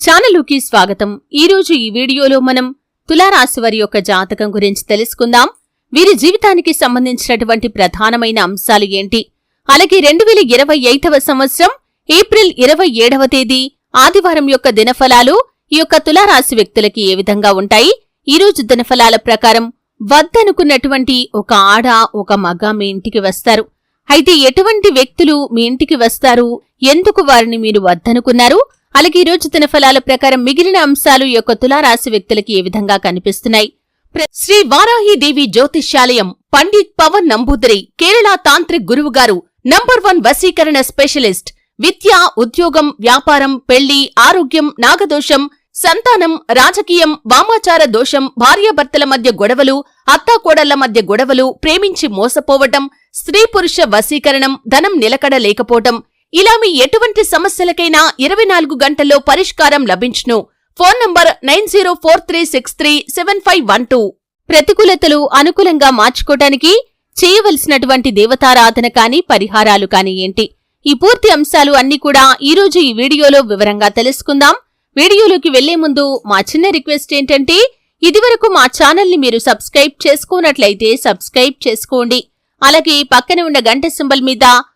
ఛానలుకి స్వాగతం. ఈరోజు ఈ వీడియోలో మనం తులారాశి వారి యొక్క జాతకం గురించి తెలుసుకుందాం. వీరి జీవితానికి సంబంధించినటువంటి ప్రధానమైన అంశాలు ఏంటి? అలాగే రెండు వేల ఇరవై ఐదవ సంవత్సరం ఏప్రిల్ ఇరవై ఏడవ తేదీ ఆదివారం యొక్క దినఫలాలు ఈ యొక్క తులారాశి వ్యక్తులకి ఏ విధంగా ఉంటాయి? ఈ రోజు దినఫలాల ప్రకారం వద్దనుకున్నటువంటి ఒక ఆడ ఒక మగ మీ ఇంటికి వస్తారు. అయితే ఎటువంటి వ్యక్తులు మీ ఇంటికి వస్తారు? ఎందుకు వారిని మీరు వద్దనుకున్నారు? అలాగే ఈ రోజు దినఫలాల ప్రకారం మిగిలిన అంశాలు యొక్క తులారాశి వ్యక్తులకి ఏ విధంగా కనిపిస్తున్నాయి? శ్రీ వారాహిదేవి జ్యోతిష్యాలయం పండిత్ పవన్ నంబూదరి కేరళ తాంత్రిక్ గురువు గారు నంబర్ వన్ వశీకరణ స్పెషలిస్ట్ విద్య ఉద్యోగం వ్యాపారం పెళ్ళి ఆరోగ్యం నాగదోషం సంతానం రాజకీయం వామాచార దోషం భార్యాభర్తల మధ్య గొడవలు అత్తాకోడళ్ళ మధ్య గొడవలు ప్రేమించి మోసపోవటం స్త్రీ పురుష వశీకరణం ధనం నిలకడ లేకపోవటం ఇలా మీ ఎటువంటి సమస్యలకైనా ఇరవై నాలుగు గంటల్లో పరిష్కారం లభించును. Phone number nine zero four three six three seven five one two. ప్రతికూలతలు అనుకూలంగా మార్చుకోటానికి చేయవలసినటువంటి దేవతారాధన కాని పరిహారాలు కాని ఏంటి? ఈ పూర్తి అంశాలు అన్ని కూడా ఈ రోజు ఈ వీడియోలో వివరంగా తెలుసుకుందాం. వీడియోలోకి వెళ్ళే ముందు మా చిన్న రిక్వెస్ట్ ఏంటంటే ఇదివరకు మా ఛానల్ని మీరు సబ్స్క్రైబ్ చేసుకోనట్లయితే సబ్స్క్రైబ్ చేసుకోండి. అలాగే పక్కనే ఉన్న గంట సింబల్ మీద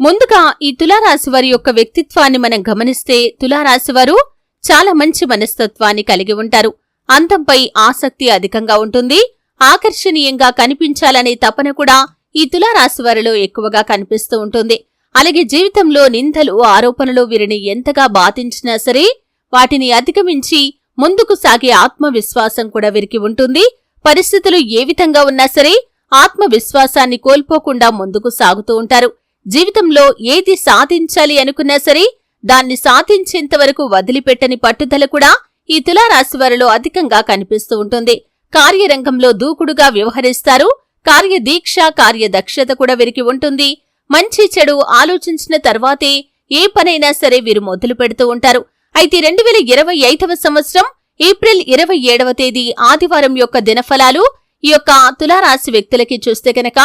ముందుగా ఈ తులారాశి వారి యొక్క వ్యక్తిత్వాన్ని మనం గమనిస్తే తులారాశి వారు చాలా మంచి మనస్తత్వాన్ని కలిగి ఉంటారు. అందంపై ఆసక్తి అధికంగా ఉంటుంది. ఆకర్షణీయంగా కనిపించాలనే తపన కూడా ఈ తులారాశి వారిలో ఎక్కువగా కనిపిస్తూ ఉంటుంది. అలాగే జీవితంలో నిందలు ఆరోపణలు వీరిని ఎంతగా బాధించినా సరే వాటిని అధిగమించి ముందుకు సాగే ఆత్మవిశ్వాసం కూడా వీరికి ఉంటుంది. పరిస్థితులు ఏ విధంగా ఉన్నా సరే ఆత్మవిశ్వాసాన్ని కోల్పోకుండా ముందుకు సాగుతూ ఉంటారు. జీవితంలో ఏది సాధించాలి అనుకున్నా సరే దాన్ని సాధించేంత వరకు వదిలిపెట్టని పట్టుదల కూడా ఈ తులారాశి వారిలో అధికంగా కనిపిస్తూ ఉంటుంది. కార్యరంగంలో దూకుడుగా వ్యవహరిస్తారు. కార్యదీక్ష కార్యదక్షత కూడా వీరికి ఉంటుంది. మంచి చెడు ఆలోచించిన తర్వాతే ఏ పనైనా సరే వీరు మొదలు పెడుతూ ఉంటారు. అయితే రెండు వేల ఇరవై ఐదవ సంవత్సరం ఏప్రిల్ ఇరవై ఏడవ తేదీ ఆదివారం యొక్క దినఫలాలు ఈ యొక్క తులారాశి వ్యక్తులకి చూస్తే గనక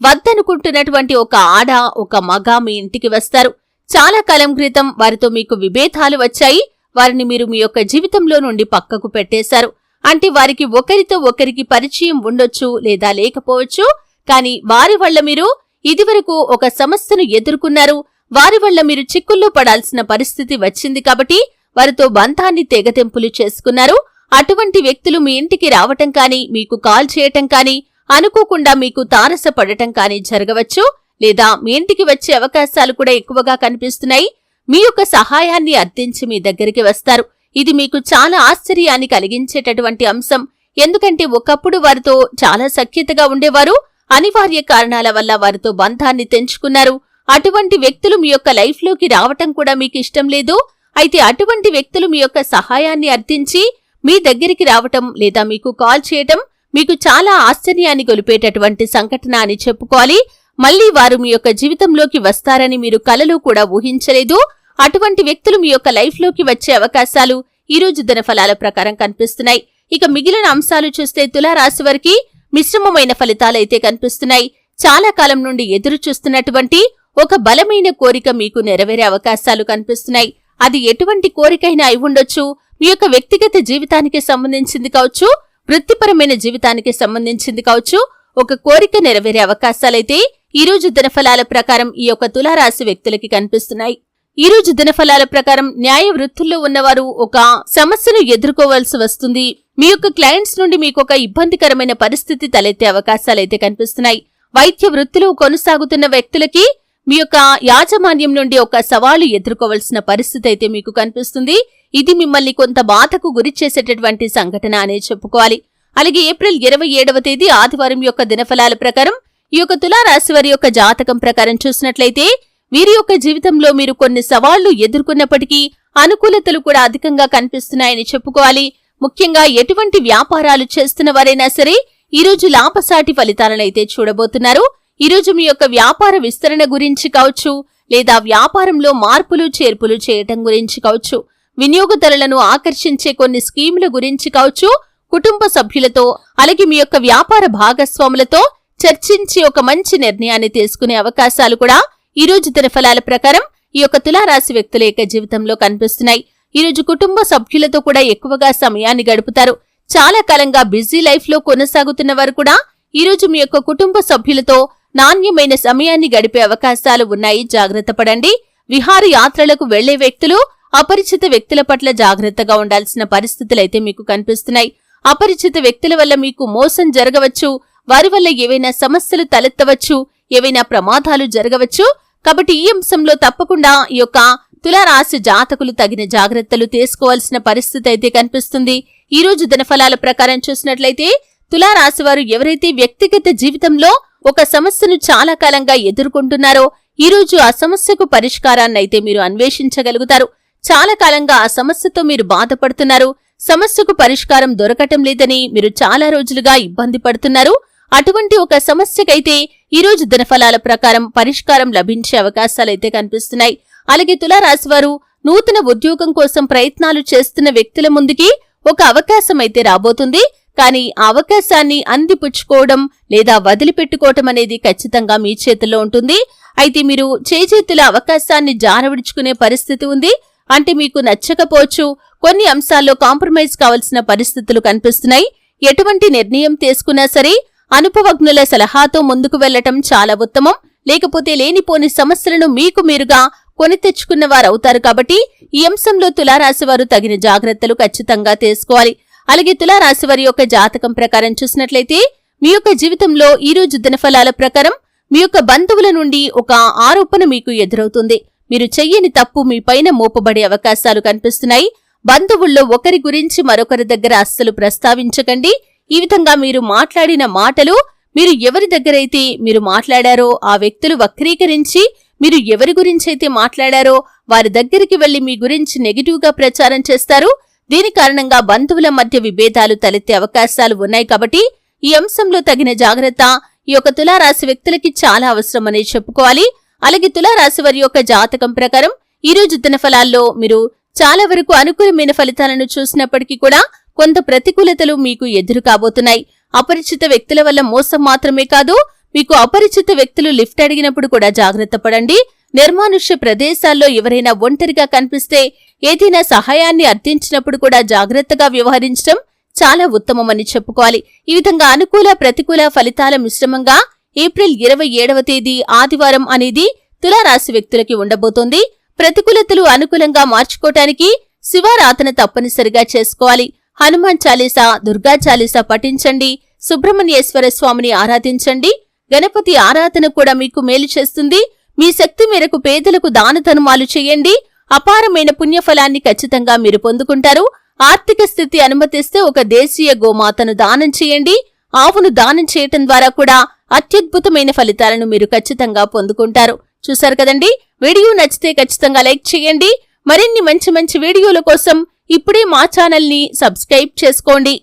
వద్దనుకుంటున్నటువంటి ఒక ఆడ ఒక మగ మీ ఇంటికి వస్తారు. చాలా కాలం క్రితం వారితో మీకు విభేదాలు వచ్చాయి. వారిని మీరు మీ యొక్క జీవితంలో నుండి పక్కకు పెట్టేశారు. అంటే వారికి ఒకరితో ఒకరికి పరిచయం ఉండొచ్చు లేదా లేకపోవచ్చు. కానీ వారి వల్ల మీరు ఇదివరకు ఒక సమస్యను ఎదుర్కొన్నారు. వారి వల్ల మీరు చిక్కుల్లో పడాల్సిన పరిస్థితి వచ్చింది కాబట్టి వారితో బంధాన్ని తెగతెంపులు చేసుకున్నారు. అటువంటి వ్యక్తులు మీ ఇంటికి రావటం కానీ మీకు కాల్ చేయటం కానీ అనుకోకుండా మీకు తారసపడటం కానీ జరగవచ్చు లేదా మీ ఇంటికి వచ్చే అవకాశాలు కూడా ఎక్కువగా కనిపిస్తున్నాయి. మీ యొక్క సహాయాన్ని అర్థించి మీ దగ్గరికి వస్తారు. ఇది మీకు చాలా ఆశ్చర్యాన్ని కలిగించేటటువంటి అంశం. ఎందుకంటే ఒకప్పుడు వారితో చాలా సఖ్యతగా ఉండేవారు. అనివార్య కారణాల వల్ల వారితో బంధాన్ని తెంచుకున్నారు. అటువంటి వ్యక్తులు మీ యొక్క లైఫ్లోకి రావటం కూడా మీకు ఇష్టం లేదు. అయితే అటువంటి వ్యక్తులు మీ యొక్క సహాయాన్ని అర్థించి మీ దగ్గరికి రావటం లేదా మీకు కాల్ చేయటం మీకు చాలా ఆశ్చర్యాన్ని గొలిపేటటువంటి సంఘటన అని చెప్పుకోవాలి. మళ్ళీ వారు మీ యొక్క జీవితంలోకి వస్తారని మీరు కలలో కూడా ఊహించలేదు. అటువంటి వ్యక్తులు మీ యొక్క లైఫ్లోకి వచ్చే అవకాశాలు ఈ రోజు దినఫలాల ప్రకారం కనిపిస్తున్నాయి. ఇక మిగిలిన అంశాలు చూస్తే తులారాశి వారికి మిశ్రమమైన ఫలితాలైతే కనిపిస్తున్నాయి. చాలా కాలం నుండి ఎదురు చూస్తున్నటువంటి ఒక బలమైన కోరిక మీకు నెరవేరే అవకాశాలు కనిపిస్తున్నాయి. అది ఎటువంటి కోరికైనా అయి ఉండొచ్చు. మీ యొక్క వ్యక్తిగత జీవితానికి సంబంధించింది కావచ్చు. వృత్తిపరమైన జీవితానికి సంబంధించింది కావచ్చు. ఒక కోరిక నెరవేరే అవకాశాలైతే ఈ రోజు దినఫలాల ప్రకారం ఈ యొక్క తులారాశి వ్యక్తులకి కనిపిస్తున్నాయి. ఈ రోజు దినఫలాల ప్రకారం న్యాయ వృత్తుల్లో ఉన్నవారు ఒక సమస్యను ఎదుర్కోవాల్సి వస్తుంది. మీ యొక్క క్లయింట్స్ నుండి మీకు ఒక ఇబ్బందికరమైన పరిస్థితి తలెత్తే అవకాశాలైతే కనిపిస్తున్నాయి. వైద్య వృత్తిలో కొనసాగుతున్న వ్యక్తులకి మీ యొక్క యాజమాన్యం నుండి ఒక సవాలు ఎదుర్కోవాల్సిన పరిస్థితి అయితే మీకు కనిపిస్తుంది. ఇది మిమ్మల్ని కొంత బాధకు గురి చేసేటటువంటి సంఘటన అనే చెప్పుకోవాలి. అలాగే ఏప్రిల్ ఇరవై ఏడవ తేదీ ఆదివారం యొక్క దినఫలాల ప్రకారం ఈ యొక్క తులారాశి వారి యొక్క జాతకం ప్రకారం చూసినట్లయితే వీరి యొక్క జీవితంలో మీరు కొన్ని సవాళ్ళు ఎదుర్కొన్నప్పటికీ అనుకూలతలు కూడా అధికంగా కనిపిస్తున్నాయని చెప్పుకోవాలి. ముఖ్యంగా ఎటువంటి వ్యాపారాలు చేస్తున్న వారైనా సరే ఈ రోజు లాభసాటి ఫలితాలనైతే చూడబోతున్నారు. ఈ రోజు మీ యొక్క వ్యాపార విస్తరణ గురించి కావచ్చు లేదా వ్యాపారంలో మార్పులు చేర్పులు చేయటం గురించి కావచ్చు వినియోగదారులను ఆకర్షించే కొన్ని స్కీముల గురించి కావచ్చు కుటుంబ సభ్యులతో అలాగే మీ యొక్క వ్యాపార భాగస్వాములతో చర్చించి ఒక మంచి నిర్ణయాన్ని తీసుకునే అవకాశాలు కూడా ఈ రోజు దినఫలాల ప్రకారం ఈ యొక్క తులారాశి వ్యక్తుల యొక్క జీవితంలో కనిపిస్తున్నాయి. ఈ రోజు కుటుంబ సభ్యులతో కూడా ఎక్కువగా సమయాన్ని గడుపుతారు. చాలా కాలంగా బిజీ లైఫ్లో కొనసాగుతున్న వారు కూడా ఈ రోజు మీ యొక్క కుటుంబ సభ్యులతో నాణ్యమైన సమయాన్ని గడిపే అవకాశాలు ఉన్నాయి. జాగ్రత్త పడండి. విహారయాత్రలకు వెళ్ళే వ్యక్తులు అపరిచిత వ్యక్తుల పట్ల జాగ్రత్తగా ఉండాల్సిన పరిస్థితులైతే మీకు కనిపిస్తున్నాయి. అపరిచిత వ్యక్తుల వల్ల మీకు మోసం జరగవచ్చు. వారి వల్ల ఏవైనా సమస్యలు తలెత్తవచ్చు ఏవైనా ప్రమాదాలు జరగవచ్చు. కాబట్టి ఈ అంశంలో తప్పకుండా ఈ యొక్క తులారాశి జాతకులు తగిన జాగ్రత్తలు తీసుకోవాల్సిన పరిస్థితి అయితే కనిపిస్తుంది. ఈ రోజు దినఫలాల ప్రకారం చూసినట్లయితే తులారాశివారు ఎవరైతే వ్యక్తిగత జీవితంలో ఒక సమస్యను చాలా కాలంగా ఎదుర్కొంటున్నారో ఈ రోజు ఆ సమస్యకు పరిష్కారాన్నైతే మీరు అన్వేషించగలుగుతారు. చాలా కాలంగా ఆ సమస్యతో మీరు బాధపడుతున్నారు. సమస్యకు పరిష్కారం దొరకటం లేదని మీరు చాలా రోజులుగా ఇబ్బంది పడుతున్నారు. అటువంటి ఒక సమస్యకైతే ఈ రోజు దినఫలాల ప్రకారం పరిష్కారం లభించే అవకాశాలైతే కనిపిస్తున్నాయి. అలాగే తులారాశివారు నూతన ఉద్యోగం కోసం ప్రయత్నాలు చేస్తున్న వ్యక్తుల ముందుకి ఒక అవకాశం అయితే రాబోతుంది. కానీ ఆ అవకాశాన్ని అందిపుచ్చుకోవడం లేదా వదిలిపెట్టుకోవటం అనేది ఖచ్చితంగా మీ చేతిలో ఉంటుంది. అయితే మీరు చేజేతుల అవకాశాన్ని జారవిడుచుకునే పరిస్థితి ఉంది. అంటే మీకు నచ్చకపోవచ్చు. కొన్ని అంశాల్లో కాంప్రమైజ్ కావలసిన పరిస్థితులు కనిపిస్తున్నాయి. ఎటువంటి నిర్ణయం తీసుకున్నా సరే అనుభవజ్ఞుల సలహాతో ముందుకు వెళ్ళటం చాలా ఉత్తమం. లేకపోతే లేనిపోని సమస్యలను మీకు మీరుగా కొని తెచ్చుకున్న వారవుతారు కాబట్టి ఈ అంశంలో తులారాశి వారు తగిన జాగ్రత్తలు ఖచ్చితంగా తీసుకోవాలి. అలాగే తులారాశి వారి యొక్క జాతకం ప్రకారం చూసినట్లయితే మీ యొక్క జీవితంలో ఈ రోజు దినఫలాల ప్రకారం మీ యొక్క బంధువుల నుండి ఒక ఆరోపణ మీకు ఎదురవుతుంది. మీరు చెయ్యని తప్పు మీ పైన మోపబడే అవకాశాలు కనిపిస్తున్నాయి. బంధువుల్లో ఒకరి గురించి మరొకరి దగ్గర అస్సలు ప్రస్తావించకండి. ఈ విధంగా మీరు మాట్లాడిన మాటలు మీరు ఎవరి దగ్గరైతే మీరు మాట్లాడారో ఆ వ్యక్తులు వక్రీకరించి మీరు ఎవరి గురించైతే మాట్లాడారో వారి దగ్గరికి వెళ్ళి మీ గురించి నెగిటివ్గా ప్రచారం చేస్తారు. దీని కారణంగా బంధువుల మధ్య విభేదాలు తలెత్తే అవకాశాలు ఉన్నాయి కాబట్టి ఈ అంశంలో తగిన జాగ్రత్త ఈ యొక్క తులారాశి వ్యక్తులకి చాలా అవసరమని చెప్పుకోవాలి. అలాగే తులారాశి వారి యొక్క జాతకం ప్రకారం ఈ రోజు దినఫలాల్లో మీరు చాలా వరకు అనుకూలమైన ఫలితాలను చూసినప్పటికీ కూడా కొంత ప్రతికూలతలు మీకు ఎదురు కాబోతున్నాయి. అపరిచిత వ్యక్తుల వల్ల మోసం మాత్రమే కాదు మీకు అపరిచిత వ్యక్తులు లిఫ్ట్ అడిగినప్పుడు కూడా జాగ్రత్త పడండి. నిర్మానుష్య ప్రదేశాల్లో ఎవరైనా ఒంటరిగా కనిపిస్తే ఏదైనా సహాయాన్ని అర్థించినప్పుడు కూడా జాగ్రత్తగా వ్యవహరించడం చాలా ఉత్తమమని చెప్పుకోవాలి. ఈ విధంగా అనుకూల ప్రతికూల ఫలితాల మిశ్రమంగా ఏప్రిల్ ఇరవై ఏడవ తేదీ ఆదివారం అనేది తులారాశి వ్యక్తులకి ఉండబోతోంది. ప్రతికూలతలు అనుకూలంగా మార్చుకోవటానికి శివారాధన తప్పనిసరిగా చేసుకోవాలి. హనుమాన్ చాలీసా దుర్గా చాలీసా పఠించండి. సుబ్రహ్మణ్యేశ్వర స్వామిని ఆరాధించండి. గణపతి ఆరాధన కూడా మీకు మేలు చేస్తుంది. మీ శక్తి మేరకు పేదలకు దానధర్మాలు చేయండి. అపారమైన పుణ్యఫలాన్ని ఖచ్చితంగా మీరు పొందుకుంటారు. ఆర్థిక స్థితి అనుమతిస్తే ఒక దేశీయ గోమాతను దానం చేయండి. ఆవును దానం చేయటం ద్వారా కూడా అత్యద్భుతమైన ఫలితాలను మీరు ఖచ్చితంగా పొందుకుంటారు. చూశారు కదండి? వీడియో నచ్చితే ఖచ్చితంగా లైక్ చేయండి. మరిన్ని మంచి మంచి వీడియోల కోసం ఇప్పుడే మా ఛానల్ని సబ్స్క్రైబ్ చేసుకోండి.